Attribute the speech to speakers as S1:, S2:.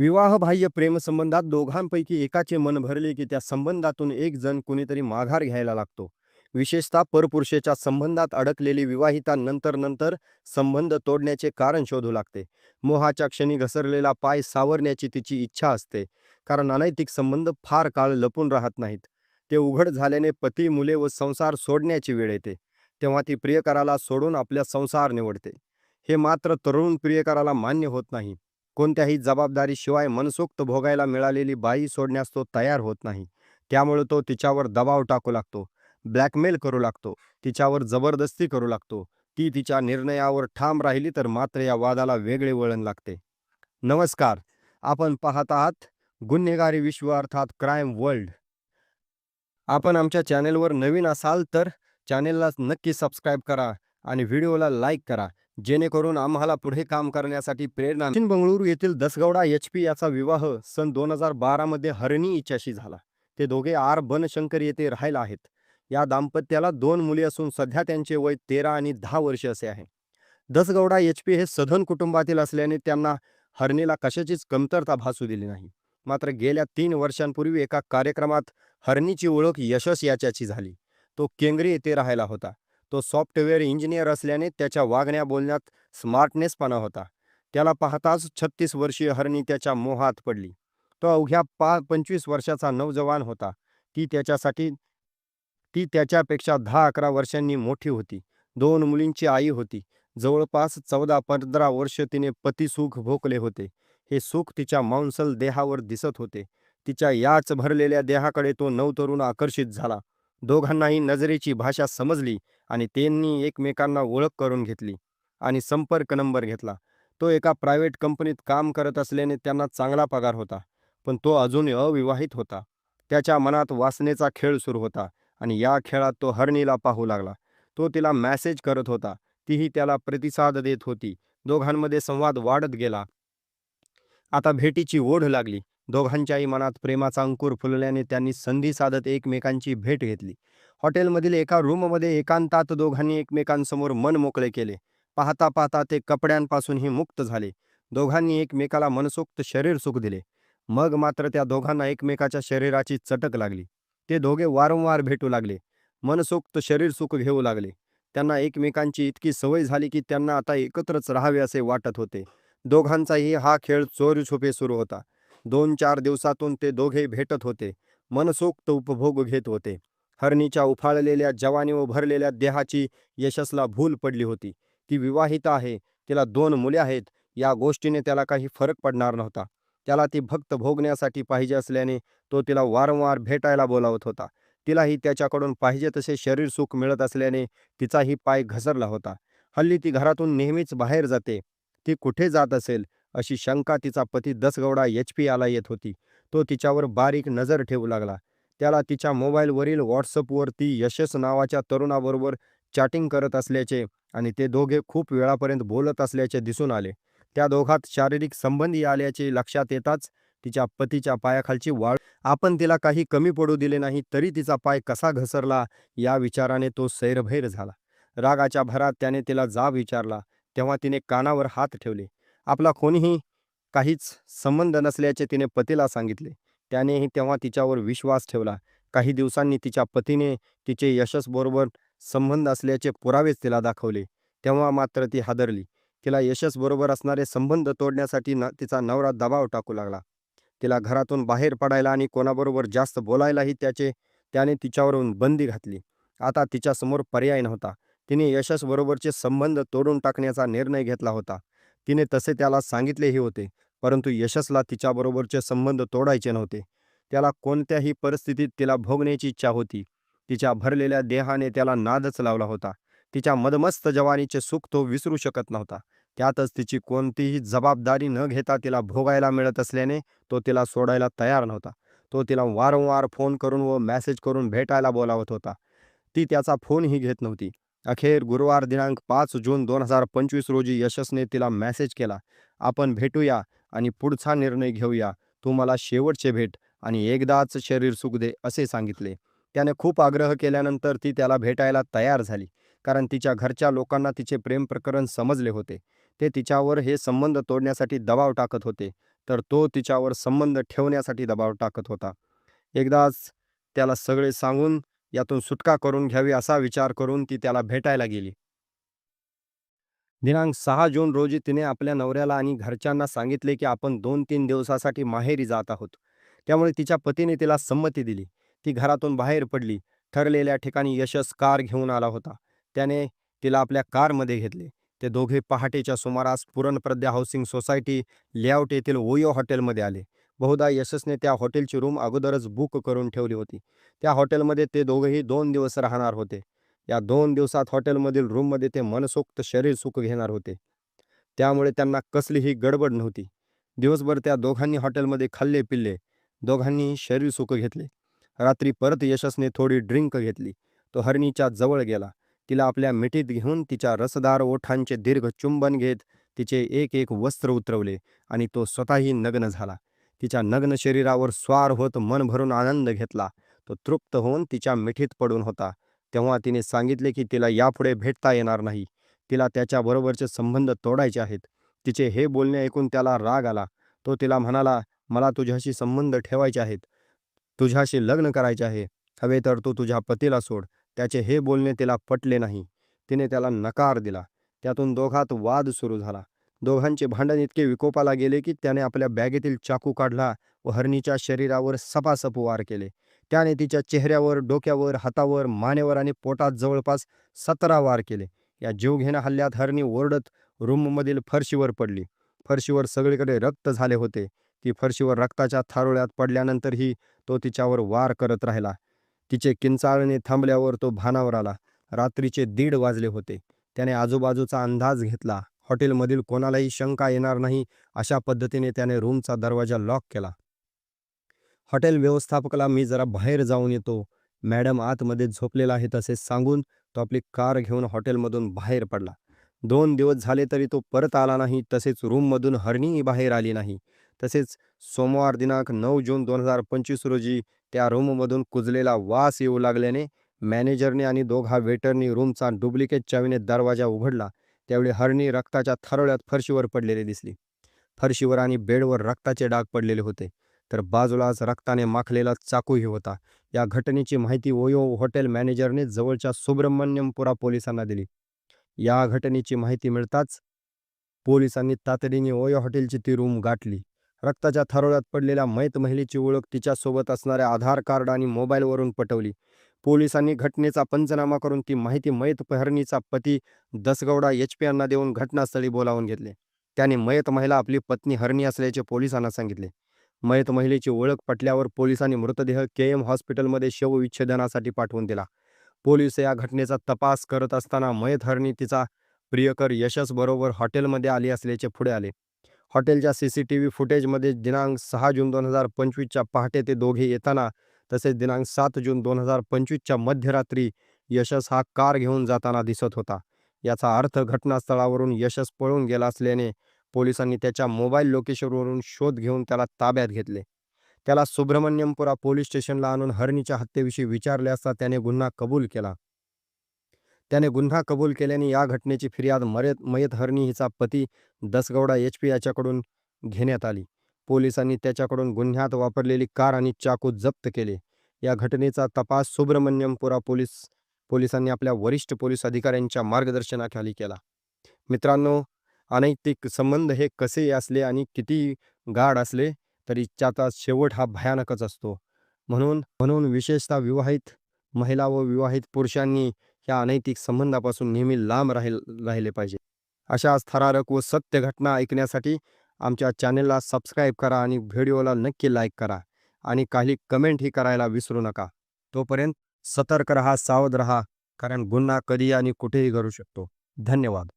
S1: विवाहबाह्य प्रेमसंबंधात दोघांपैकी एकाचे मन भरले की त्या संबंधातून एक जण कुणीतरी माघार घ्यायला लागतो. विशेषतः परपुरुषेच्या संबंधात अडकलेली विवाहिता नंतर नंतर संबंध तोडण्याचे कारण शोधू लागते. मोहाच्या क्षणी घसरलेला पाय सावरण्याची तिची इच्छा असते कारण अनैतिक संबंध फार काळ लपून राहत नाहीत. ते उघड झाल्याने पती मुले व संसार सोडण्याची वेळ येते. तेव्हा ती प्रियकराला सोडून आपल्या संसार निवडते. हे मात्र तरुण प्रियकराला मान्य होत नाही. कोणत्याही जबाबदारीशिवाय मनसोक्त भोगायला मिळालेली बाई सोडण्यास तो तयार होत नाही. त्यामुळे तो तिच्यावर दबाव टाकू लागतो. ब्लॅकमेल करू लागतो. तिच्यावर जबरदस्ती करू लागतो. ती तिच्या निर्णयावर ठाम राहिली तर मात्र या वादाला वेगळे वळण लागते. नमस्कार. आपण पाहत आहात गुन्हेगारी विश्व अर्थात क्राईम वर्ल्ड. आपण आमच्या चॅनेलवर नवीन असाल तर चॅनेलला नक्की सबस्क्राईब करा आणि व्हिडिओला लाईक करा. जेणेकरून आम्हाला पुढे काम करण्यासाठी प्रेरणा दक्षिण बंगळुरू येथील दसगौडा एच पी याचा विवाह सन दोन हजार बारामध्ये हरणी हिच्याशी झाला. ते दोघे आर बनशंकर येथे राहायला आहेत. या दाम्पत्याला दोन मुली असून सध्या त्यांचे वय तेरा आणि दहा वर्ष असे आहे. दसगौडा एच पी हे सधन कुटुंबातील असल्याने त्यांना हरणीला कशाचीच कमतरता भासू दिली नाही. मात्र गेल्या तीन वर्षांपूर्वी एका कार्यक्रमात हरणीची ओळख यशस याच्याची झाली. तो केंगरी येथे राहायला होता. तो सॉफ्टवेअर इंजिनियर असल्याने त्याच्या वागण्या बोलण्यात स्मार्टनेसपणा होता. त्याला पाहताच छत्तीस वर्षीय हरणी त्याच्या मोहात पडली. तो अवघ्या पा पंचवीस वर्षाचा नौजवान होता. ती त्याच्यासाठी ती त्याच्यापेक्षा दहा अकरा वर्षांनी मोठी होती. दोन मुलींची आई होती. जवळपास चौदा पंधरा वर्ष तिने पतिसुख भोगले होते. हे सुख तिच्या मांसल देहावर दिसत होते. तिच्या याच भरलेल्या देहाकडे तो नवतरुण आकर्षित झाला. दोघांनाही नजरेची भाषा समजली आणि त्यांनी एकमेकांना ओळख करून घेतली आणि संपर्क नंबर घेतला. तो एका प्रायव्हेट कंपनीत काम करत असल्याने त्यांना चांगला पगार होता पण तो अजून अविवाहित होता. त्याच्या मनात वासनेचा खेळ सुरू होता आणि या खेळात तो हरणीला पाहू लागला. तो तिला मॅसेज करत होता. तीही त्याला प्रतिसाद देत होती. दोघांमध्ये संवाद वाढत गेला. आता भेटीची ओढ लागली. दोघांच्याही मनात प्रेमाचा अंकुर फुलल्याने त्यांनी संधी साधत एकमेकांची भेट घेतली. हॉटेलमधील एका रूममध्ये एकांतात दोघांनी एकमेकांसमोर मन मोकळे केले. पाहता पाहता ते कपड्यांपासूनही मुक्त झाले. दोघांनी एकमेकाला मनसोक्त शरीर सुख दिले. मग मात्र त्या दोघांना एकमेकाच्या शरीराची चटक लागली. ते दोघे वारंवार भेटू लागले. मनसोक्त शरीर सुख घेऊ लागले. त्यांना एकमेकांची इतकी सवय झाली की त्यांना आता एकत्रच राहावे असे वाटत होते. दोघांचाही हा खेळ चोरी छुपे सुरू होता. दोन चार दिवसातून ते दोघे भेटत होते. मनसोक्त उपभोग घेत होते. हरणीच्या उफाळलेल्या जवानी व भरलेल्या देहाची यशसला भूल पडली होती. ती विवाहित आहे. तिला दोन मुले आहेत. या गोष्टीने त्याला काही फरक पडणार नव्हता. त्याला ती भक्त भोगण्यासाठी पाहिजे असल्याने तो तिला वारंवार भेटायला बोलावत होता. तिलाही त्याच्याकडून पाहिजे तसे शरीर सुख मिळत असल्याने तिचाही पाय घसरला होता. हल्ली ती घरातून नेहमीच बाहेर जाते. ती कुठे जात असेल? अशी शंका तिचा पती दसगौडा एच पी आला येत होती. तो तिच्यावर बारीक नजर ठेवू लागला. त्याला तिच्या मोबाईलवरील व्हॉट्सअपवर ती यशस नावाच्या तरुणाबरोबर चॅटिंग करत असल्याचे आणि ते दोघे खूप वेळापर्यंत बोलत असल्याचे दिसून आले. त्या दोघात शारीरिक संबंधी आल्याचे लक्षात येताच तिच्या पतीच्या पायाखालची वाळ आपण तिला काही कमी पडू दिले नाही तरी तिचा पाय कसा घसरला या विचाराने तो सैरभैर झाला. रागाच्या भरात त्याने तिला जाब विचारला. तेव्हा तिने कानावर हात ठेवले. आपला कोणीही काहीच संबंध नसल्याचे तिने पतीला सांगितले. त्यानेही तेव्हा तिच्यावर विश्वास ठेवला. काही दिवसांनी तिच्या पतीने तिचे यशसबरोबर संबंध असल्याचे पुरावेच तिला दाखवले. तेव्हा मात्र ती हादरली. तिला यशसबरोबर असणारे संबंध तोडण्यासाठी न तिचा नवरा दबाव टाकू लागला. तिला घरातून बाहेर पडायला आणि कोणाबरोबर जास्त बोलायलाही त्याचे त्याने तिच्यावरून बंदी घातली. आता तिच्यासमोर पर्याय नव्हता. तिने यशसबरोबरचे संबंध तोडून टाकण्याचा निर्णय घेतला होता. तिने तसे त्याला सांगितलेही होते परंतु यशसला तिच्याबरोबरचे संबंध तोडायचे नव्हते. त्याला कोणत्याही परिस्थितीत तिला भोगण्याची इच्छा होती. तिच्या भरलेल्या देहाने त्याला नादच लावला होता. तिच्या मदमस्त जवानीचे सुख तो विसरू शकत नव्हता. त्यातच तिची कोणतीही जबाबदारी न घेता तिला भोगायला मिळत असल्याने तो तिला सोडायला तयार नव्हता. तो तिला वारंवार फोन करून व मेसेज करून भेटायला बोलावत होता. ती त्याचा फोनही घेत नव्हती. अखेर गुरुवार दिनांक पाच जून दोन हजार पंचवीस रोजी यशसने तिला मॅसेज केला. आपण भेटूया आणि पुढचा निर्णय घेऊया. तू मला शेवटचे भेट आणि एकदाच शरीर सुख दे असे सांगितले. त्याने खूप आग्रह केल्यानंतर ती त्याला भेटायला तयार झाली कारण तिच्या घरच्या लोकांना तिचे प्रेम प्रकरण समजले होते. ते तिच्यावर हे संबंध तोडण्यासाठी दबाव टाकत होते तर तो तिच्यावर संबंध ठेवण्यासाठी दबाव टाकत होता. एकदाच त्याला सगळे सांगून यातून सुटका करून घ्यावी असा विचार करून ती त्याला भेटायला गेली. दिनांक सहा जून रोजी तिने आपल्या नवऱ्याला आणि घरच्यांना सांगितले की आपण दोन तीन दिवसासाठी माहेरी जात आहोत. त्यामुळे तिच्या पतीने तिला संमती दिली. ती घरातून बाहेर पडली. ठरलेल्या ठिकाणी यशस कार घेऊन आला होता. त्याने तिला आपल्या कारमध्ये घेतले. ते दोघे पहाटेच्या सुमारास पुरणप्रद्या हाऊसिंग सोसायटी लेआउट येथील ओयो हॉटेलमध्ये आले. बहुधा यशसने त्या हॉटेलची रूम अगोदरच बुक करून ठेवली होती. त्या हॉटेलमध्ये ते दोघेही दोन दिवस राहणार होते. या दोन दिवसात हॉटेलमधील रूममध्ये ते मनसोक्त शरीर सुख घेणार होते. त्यामुळे त्यांना कसलीही गडबड नव्हती. दिवसभर त्या दोघांनी हॉटेलमध्ये खाल्ले पिल्ले. दोघांनी शरीर सुख घेतले. रात्री परत यशसने थोडी ड्रिंक घेतली. तो हरणीच्या जवळ गेला. तिला आपल्या मिठीत घेऊन तिच्या रसदार ओठांचे दीर्घ चुंबन घेत तिचे एक एक वस्त्र उतरवले आणि तो स्वतःही नग्न झाला. तिच्या नग्न शरीरावर स्वार होत मन भरून आनंद घेतला. तो तृप्त होऊन तिच्या मिठीत पडून होता. तेव्हा तिने सांगितले की तिला यापुढे भेटता येणार नाही. तिला त्याच्याबरोबरचे संबंध तोडायचे आहेत. तिचे हे बोलणे ऐकून त्याला राग आला. तो तिला म्हणाला मला तुझ्याशी संबंध ठेवायचे आहेत. तुझ्याशी लग्न करायचे आहे. हवे तर तू तुझ्या पतीला सोड. त्याचे हे बोलणे तिला पटले नाही. तिने त्याला नकार दिला. त्यातून दोघात वाद सुरू झाला. दोघांचे भांडण इतके विकोपाला गेले की त्याने आपल्या बॅगेतील चाकू काढला व हरणीच्या शरीरावर सपासप वार केले. त्याने तिच्या चेहऱ्यावर डोक्यावर हातावर मानेवर आणि पोटात जवळपास सतरा वार केले. या जीवघेण्या हल्ल्यात हरणी ओरडत रूममधील फरशीवर पडली. फरशीवर सगळीकडे रक्त झाले होते. ती फरशीवर रक्ताच्या थारोळ्यात पडल्यानंतरही तो तिच्यावर वार करत राहिला. तिचे किंचाळणे थांबल्यावर तो भानावर आला. रात्रीचे दीड वाजले होते. त्याने आजूबाजूचा अंदाज घेतला. हॉटेलमधील कोणालाही शंका येणार नाही अशा पद्धतीने त्याने रूमचा दरवाजा लॉक केला. हॉटेल व्यवस्थापकाला मी जरा बाहेर जाऊन येतो. मॅडम आतमध्ये झोपलेला आहे तसे सांगून तो आपली कार घेऊन हॉटेलमधून बाहेर पडला. दोन दिवस झाले तरी तो परत आला नाही तसेच रूममधून हरणीही बाहेर आली नाही. तसेच सोमवार दिनांक नऊ जून दोन हजार पंचवीस रोजी त्या रूममधून कुजलेला वास येऊ लागल्याने मॅनेजरने आणि दोघा वेटरनी रूमचा डुप्लिकेट चावीने दरवाजा उघडला. त्यावेळी हरणी रक्ताच्या थारोळ्यात फरशीवर पडलेली दिसली. फरशीवर आणि बेडवर रक्ताचे डाग पडलेले होते. तर बाजूलाच रक्ताने माखलेला चाकूही होता. या घटनेची माहिती ओयो हॉटेल मॅनेजरने जवळच्या सुब्रह्मण्यमपुरा पोलिसांना दिली. या घटनेची माहिती मिळताच पोलिसांनी तातडीने ओयो हॉटेलची ती रूम गाठली. रक्ताच्या थरोळ्यात पडलेल्या मैत महिलेची ओळख तिच्यासोबत असणाऱ्या आधार कार्ड आणि मोबाईलवरून पटवली. पोलिसांनी घटनेचा पंचनामा करून ती माहिती मयत पहरणीचा पती दसगौडा एच पी यांना देऊन घटनास्थळी बोलावून घेतले. त्याने मयत महिला आपली पत्नी हरणी असल्याचे पोलिसांना सांगितले. मयत महिलेची ओळख पटल्यावर पोलिसांनी मृतदेह के एम हॉस्पिटलमध्ये शवविच्छेदनासाठी पाठवून दिला. पोलीस या घटनेचा तपास करत असताना मयत हरणी तिचा प्रियकर यशस बरोबर हॉटेलमध्ये आली असल्याचे पुढे आले. हॉटेलच्या सी सी टी व्ही फुटेजमध्ये दिनांक सहा जून दोन हजार पंचवीसच्या पहाटे ते दोघे येताना तसेच दिनांक सात जून दोन हजार पंचवीसच्या मध्यरात्री यशस हा कार घेऊन जाताना दिसत होता. याचा अर्थ घटनास्थळावरून यशस पळून गेला असल्याने पोलिसांनी त्याच्या मोबाईल लोकेशनवरून शोध घेऊन त्याला ताब्यात घेतले. त्याला सुब्रमण्यमपुरा पोलीस स्टेशनला आणून हरणीच्या हत्येविषयी विचारले असता त्याने गुन्हा कबूल केला. त्याने गुन्हा कबूल केल्याने या घटनेची फिर्याद मयत मयत हरणी हिचा पती दसगौडा एच पी याच्याकडून घेण्यात आली. पोलिसांनी त्याच्याकडून गुन्ह्यात वापरलेली कार आणि चाकू जप्त केले. या घटनेचा तपास सुब्रमण्यमपुरा पोलीस पोलिसांनी आपल्या वरिष्ठ पोलीस अधिकाऱ्यांच्या मार्गदर्शनाखाली केला. मित्रांनो अनैतिक संबंध हे कसे असले आणि किती गाढ असले तरी त्याचा शेवट हा भयानकच असतो. म्हणून म्हणून विशेषतः विवाहित महिला व विवाहित पुरुषांनी या अनैतिक संबंधापासून नेहमी लांब राहील राहिले पाहिजे. अशाच थरारक व सत्य घटना ऐकण्यासाठी आमच्या चॅनेलला सबस्क्राईब करा आणि व्हिडिओला नक्की लाईक करा. आणि काही कमेंटही करायला विसरू नका. तोपर्यंत सतर्क रहा सावध रहा कारण गुन्हा कधी आणि कुठेही करू शकतो. धन्यवाद.